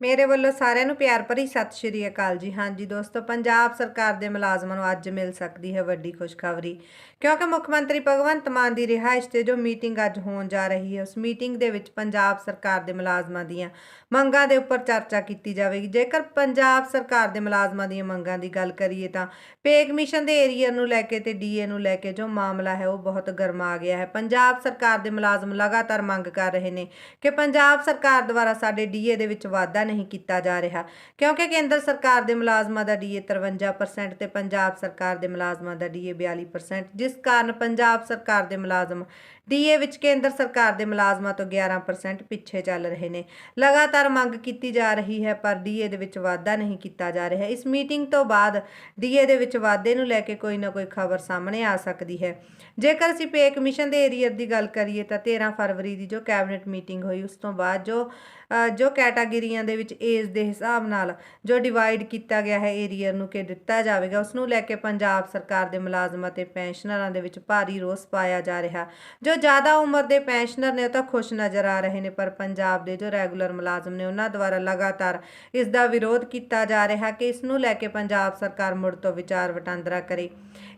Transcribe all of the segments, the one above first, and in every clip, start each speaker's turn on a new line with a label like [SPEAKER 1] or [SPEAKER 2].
[SPEAKER 1] ਮੇਰੇ ਵੱਲੋਂ ਸਾਰਿਆਂ ਨੂੰ ਪਿਆਰ ਭਰੀ ਸਤਿ ਸ਼੍ਰੀ ਅਕਾਲ ਜੀ। ਹਾਂਜੀ ਦੋਸਤੋ, ਪੰਜਾਬ ਸਰਕਾਰ ਦੇ ਮੁਲਾਜ਼ਮਾਂ ਨੂੰ ਅੱਜ ਮਿਲ ਸਕਦੀ ਹੈ ਵੱਡੀ ਖੁਸ਼ਖਬਰੀ। ਕਿਉਂਕਿ ਮੁੱਖ ਮੰਤਰੀ ਭਗਵੰਤ ਮਾਨ ਦੀ ਰਿਹਾਇਸ਼ ਤੇ ਜੋ ਮੀਟਿੰਗ ਅੱਜ ਹੋਣ ਜਾ ਰਹੀ ਹੈ, ਉਸ ਮੀਟਿੰਗ ਦੇ ਵਿੱਚ ਪੰਜਾਬ ਸਰਕਾਰ ਦੇ ਮੁਲਾਜ਼ਮਾਂ ਦੀਆਂ ਮੰਗਾਂ ਦੇ ਉੱਪਰ ਚਰਚਾ ਕੀਤੀ ਜਾਵੇਗੀ। ਜੇਕਰ ਪੰਜਾਬ ਸਰਕਾਰ ਦੇ ਮੁਲਾਜ਼ਮਾਂ ਦੀਆਂ ਮੰਗਾਂ ਦੀ ਗੱਲ ਕਰੀਏ ਤਾਂ ਪੇ ਕਮਿਸ਼ਨ ਦੇ ਏਰੀਆ ਨੂੰ ਲੈ ਕੇ ਤੇ ਡੀਏ ਨੂੰ ਲੈ ਕੇ ਜੋ ਮਾਮਲਾ ਹੈ, ਉਹ ਬਹੁਤ ਗਰਮਾ ਗਿਆ ਹੈ। ਪੰਜਾਬ ਸਰਕਾਰ ਦੇ ਮੁਲਾਜ਼ਮ ਲਗਾਤਾਰ ਮੰਗ ਕਰ ਰਹੇ ਨੇ ਕਿ ਪੰਜਾਬ ਸਰਕਾਰ ਦੁਆਰਾ ਸਾਡੇ ਡੀਏ ਦੇ ਵਿੱਚ ਵਾਧਾ ਨਹੀਂ ਕੀਤਾ ਜਾ ਰਿਹਾ। ਕਿਉਂਕਿ ਕੇਂਦਰ ਸਰਕਾਰ ਦੇ ਮੁਲਾਜ਼ਮਾਂ ਦਾ ਡੀਏ 53% ਤੇ ਪੰਜਾਬ ਸਰਕਾਰ ਦੇ ਮੁਲਾਜ਼ਮਾਂ ਦਾ ਡੀਏ 42% ਜਿਸ ਕਾਰਨ ਪੰਜਾਬ ਸਰਕਾਰ ਦੇ ਮੁਲਾਜ਼ਮ ਡੀਏ ਵਿੱਚ ਕੇਂਦਰ ਸਰਕਾਰ ਦੇ ਮੁਲਾਜ਼ਮਾਂ ਤੋਂ 11% ਪਿੱਛੇ ਚੱਲ ਰਹੇ ਨੇ। ਲਗਾਤਾਰ ਮੰਗ ਕੀਤੀ ਜਾ ਰਹੀ ਹੈ, ਪਰ ਡੀਏ ਦੇ ਵਿੱਚ ਵਾਧਾ ਨਹੀਂ ਕੀਤਾ ਜਾ ਰਿਹਾ। ਇਸ ਮੀਟਿੰਗ ਤੋਂ ਬਾਅਦ ਡੀਏ ਦੇ ਵਿੱਚ ਵਾਧੇ ਨੂੰ ਲੈ ਕੇ ਕੋਈ ਨਾ ਕੋਈ ਖਬਰ ਸਾਹਮਣੇ ਆ ਸਕਦੀ ਹੈ। ਜੇਕਰ ਅਸੀਂ ਪੇ ਕਮਿਸ਼ਨ ਦੇ ਏਰੀਅਰ ਦੀ ਗੱਲ ਕਰੀਏ ਤਾਂ 13 ਫਰਵਰੀ ਦੀ ਜੋ ਕੈਬਨਿਟ ਮੀਟਿੰਗ ਹੋਈ, ਉਸ ਤੋਂ ਬਾਅਦ ਜੋ ਜੋ ਕੈਟਾਗਰੀਆਂ ਦੇ ਵਿੱਚ ਏਜ ਦੇ ਹਿਸਾਬ ਨਾਲ ਜੋ ਡਿਵਾਈਡ ਕੀਤਾ ਗਿਆ ਹੈ ਏਰੀਅਰ ਨੂੰ ਕਿ ਦਿੱਤਾ ਜਾਵੇਗਾ, ਉਸ ਨੂੰ ਲੈ ਕੇ ਪੰਜਾਬ ਸਰਕਾਰ ਦੇ ਮੁਲਾਜ਼ਮਾਂ ਤੇ ਪੈਨਸ਼ਨਰਾਂ ਦੇ ਵਿੱਚ ਭਾਰੀ ਰੋਸ ਪਾਇਆ ਜਾ ਰਿਹਾ। ਜੋ ਜ਼ਿਆਦਾ ਉਮਰ ਦੇ ਪੈਨਸ਼ਨਰ ਨੇ ਉਹ ਤਾਂ ਖੁਸ਼ ਨਜ਼ਰ ਆ ਰਹੇ ਨੇ, ਪਰ ਪੰਜਾਬ ਦੇ ਜੋ ਰੈਗੂਲਰ ਮੁਲਾਜ਼ਮ ਨੇ ਉਹਨਾਂ ਦੁਆਰਾ ਲਗਾਤਾਰ ਇਸ ਦਾ ਵਿਰੋਧ ਕੀਤਾ ਜਾ ਰਿਹਾ ਕਿ ਇਸ ਨੂੰ ਲੈ ਕੇ ਪੰਜਾਬ ਸਰਕਾਰ ਮੁੜ ਤੋਂ ਵਿਚਾਰ ਵਟਾਂਦਰਾ ਕਰੇ।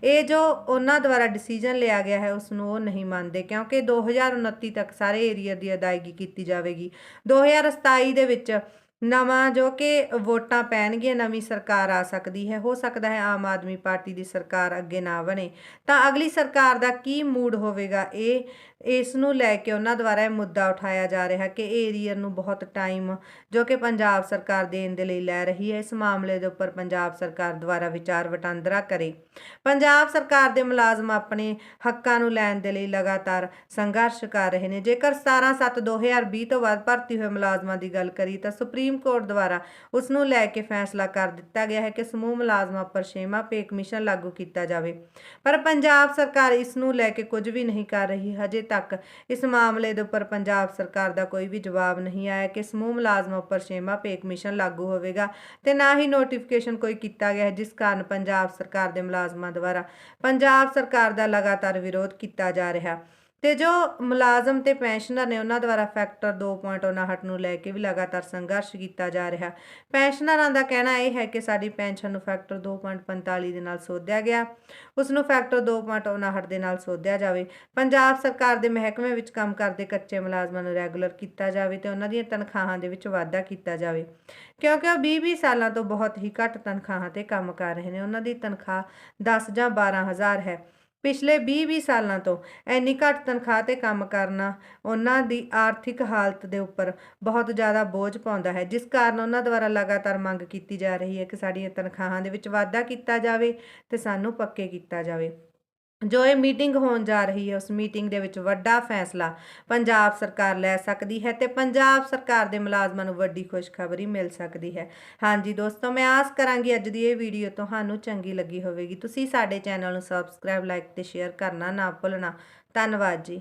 [SPEAKER 1] ਇਹ ਜੋ ਉਹਨਾਂ ਦੁਆਰਾ ਡਿਸੀਜਨ ਲਿਆ ਗਿਆ ਹੈ, ਉਸ ਨੂੰ ਉਹ ਨਹੀਂ ਮੰਨਦੇ, ਕਿਉਂਕਿ 2029 ਤੱਕ ਸਾਰੇ ਏਰੀਆ ਦੀ ਅਦਾਇਗੀ ਕੀਤੀ ਜਾਵੇਗੀ। 2027 ਦੇ ਵਿੱਚ ਨਵਾਂ ਜੋ ਕਿ ਵੋਟਾਂ ਪੈਣਗੀਆਂ, ਨਵੀਂ ਸਰਕਾਰ ਆ ਸਕਦੀ ਹੈ। ਹੋ ਸਕਦਾ ਹੈ ਆਮ ਆਦਮੀ ਪਾਰਟੀ ਦੀ ਸਰਕਾਰ ਅੱਗੇ ਨਾ ਬਣੇ। ਤਾਂ ਅਗਲੀ ਸਰਕਾਰ ਦਾ ਕੀ ਮੂਡ ਹੋਵੇਗਾ? ਇਹ, ਇਸ ਨੂੰ ਲੈ ਕੇ ਉਹਨਾਂ ਦੁਆਰਾ ਇਹ ਮੁੱਦਾ ਉਠਾਇਆ ਜਾ ਰਿਹਾ ਕਿ ਏਰੀਅਰ ਨੂੰ ਬਹੁਤ ਟਾਈਮ ਜੋ ਕਿ ਪੰਜਾਬ ਸਰਕਾਰ ਦੇਣ ਦੇ ਲਈ ਲੈ ਰਹੀ ਹੈ, ਇਸ ਮਾਮਲੇ ਦੇ ਉੱਪਰ ਪੰਜਾਬ ਸਰਕਾਰ ਦੁਆਰਾ ਵਿਚਾਰ ਵਟਾਂਦਰਾ ਕਰੇ। ਪੰਜਾਬ ਸਰਕਾਰ ਦੇ ਮੁਲਾਜ਼ਮ ਆਪਣੇ ਹੱਕਾਂ ਨੂੰ ਲੈਣ ਦੇ ਲਈ ਲਗਾਤਾਰ ਸੰਘਰਸ਼ ਕਰ ਰਹੇ ਨੇ। ਜੇਕਰ 17/7/2020 ਤੋਂ ਬਾਅਦ ਭਰਤੀ ਹੋਏ ਮੁਲਾਜ਼ਮਾਂ ਦੀ ਗੱਲ ਕਰੀ ਤਾਂ ਸੁਪਰੀਮ ਕੋਰਟ ਦੁਆਰਾ ਉਸ ਨੂੰ ਲੈ ਕੇ ਫੈਸਲਾ ਕਰ ਦਿੱਤਾ ਗਿਆ ਹੈ ਕਿ ਸਮੂਹ ਮੁਲਾਜ਼ਮਾਂ ਉੱਪਰ ਛੇਵਾਂ ਪੇ ਕਮਿਸ਼ਨ ਲਾਗੂ ਕੀਤਾ ਜਾਵੇ। ਪਰ ਪੰਜਾਬ ਸਰਕਾਰ ਇਸ ਨੂੰ ਲੈ ਕੇ ਕੁਝ ਵੀ ਨਹੀਂ ਕਰ ਰਹੀ। ਹਜੇ ਤੱਕ ਇਸ ਮਾਮਲੇ ਦੇ ਉੱਪਰ ਪੰਜਾਬ ਸਰਕਾਰ ਦਾ ਕੋਈ ਵੀ ਜਵਾਬ ਨਹੀਂ ਆਇਆ ਕਿ ਸਮੂਹ ਮੁਲਾਜ਼ਮਾਂ ਉੱਪਰ ਛੇਵਾਂ ਪੇ ਕਮਿਸ਼ਨ ਲਾਗੂ ਹੋਵੇਗਾ ਤੇ ਨਾ ਹੀ ਨੋਟੀਫਿਕੇਸ਼ਨ ਕੋਈ ਕੀਤਾ ਗਿਆ ਹੈ, ਜਿਸ ਕਾਰਨ ਪੰਜਾਬ ਸਰਕਾਰ ਦੇ ਮੁਲਾਜ਼ਮਾਂ ਦੁਆਰਾ ਪੰਜਾਬ ਸਰਕਾਰ ਦਾ ਲਗਾਤਾਰ ਵਿਰੋਧ ਕੀਤਾ ਜਾ ਰਿਹਾ। ਤੇ ਜੋ ਮੁਲਾਜ਼ਮ ਤੇ ਪੈਨਸ਼ਨਰ ਨੇ ਉਹਨਾਂ ਦੁਆਰਾ ਫੈਕਟਰ 2.59 ਨੂੰ ਲੈ ਕੇ ਵੀ ਲਗਾਤਾਰ ਸੰਘਰਸ਼ ਕੀਤਾ ਜਾ ਰਿਹਾ। ਪੈਨਸ਼ਨਰਾਂ ਦਾ ਕਹਿਣਾ ਇਹ ਹੈ ਕਿ ਸਾਡੀ ਪੈਨਸ਼ਨ ਨੂੰ ਫੈਕਟਰ 2.45 ਦੇ ਨਾਲ ਸੋਧਿਆ ਗਿਆ। ਉਸ ਨੂੰ ਫੈਕਟਰ 2.59 ਦੇ ਨਾਲ ਸੋਧਿਆ ਜਾਵੇ। ਪੰਜਾਬ ਸਰਕਾਰ ਦੇ ਮਹਿਕਮੇ ਵਿੱਚ ਕੰਮ ਕਰਦੇ ਕੱਚੇ ਮੁਲਾਜ਼ਮਾਂ ਨੂੰ ਰੈਗੂਲਰ ਕੀਤਾ ਜਾਵੇ ਤੇ ਉਹਨਾਂ ਦੀਆਂ ਤਨਖਾਹਾਂ ਦੇ ਵਿੱਚ ਵਾਧਾ ਕੀਤਾ ਜਾਵੇ। ਕਿਉਂਕਿ ਉਹ 20-20 ਸਾਲਾਂ ਤੋਂ ਬਹੁਤ ਹੀ ਘੱਟ ਤਨਖਾਹਾਂ ਤੇ ਕੰਮ ਕਰ ਰਹੇ ਨੇ। ਉਹਨਾਂ ਦੀ ਤਨਖਾਹ 10 ਜਾਂ 12000 ਹੈ। ਪਿਛਲੇ 20-20 ਸਾਲਾਂ ਤੋਂ ਇੰਨੀ ਘੱਟ ਤਨਖਾਹ ਤੇ ਕੰਮ ਕਰਨਾ ਉਹਨਾਂ ਦੀ ਆਰਥਿਕ ਹਾਲਤ ਦੇ ਉੱਪਰ ਬਹੁਤ ਜ਼ਿਆਦਾ ਬੋਝ ਪਾਉਂਦਾ ਹੈ, ਜਿਸ ਕਾਰਨ ਉਹਨਾਂ ਦੁਆਰਾ ਲਗਾਤਾਰ ਮੰਗ ਕੀਤੀ ਜਾ ਰਹੀ ਹੈ ਕਿ ਸਾਡੀਆਂ ਤਨਖਾਹਾਂ ਦੇ ਵਿੱਚ ਵਾਧਾ ਕੀਤਾ ਜਾਵੇ ਤੇ ਸਾਨੂੰ ਪੱਕੇ ਕੀਤਾ ਜਾਵੇ। ਜੋ ਇਹ ਮੀਟਿੰਗ ਹੋਣ ਜਾ ਰਹੀ ਹੈ, ਉਸ ਮੀਟਿੰਗ ਦੇ ਵਿੱਚ ਵੱਡਾ ਫੈਸਲਾ ਪੰਜਾਬ ਸਰਕਾਰ ਲੈ ਸਕਦੀ ਹੈ ਤੇ ਪੰਜਾਬ ਸਰਕਾਰ ਦੇ ਮੁਲਾਜ਼ਮਾਂ ਨੂੰ ਵੱਡੀ ਖੁਸ਼ਖਬਰੀ ਮਿਲ ਸਕਦੀ ਹੈ। ਹਾਂਜੀ ਦੋਸਤੋ, ਮੈਂ ਆਸ ਕਰਾਂਗੀ ਅੱਜ ਦੀ ਇਹ ਵੀਡੀਓ ਤੁਹਾਨੂੰ ਚੰਗੀ ਲੱਗੀ ਹੋਵੇਗੀ। ਤੁਸੀਂ ਸਾਡੇ ਚੈਨਲ ਨੂੰ ਸਬਸਕ੍ਰਾਈਬ ਲਾਈਕ ਤੇ ਸ਼ੇਅਰ ਕਰਨਾ ਨਾ ਭੁੱਲਣਾ। ਧੰਨਵਾਦ ਜੀ।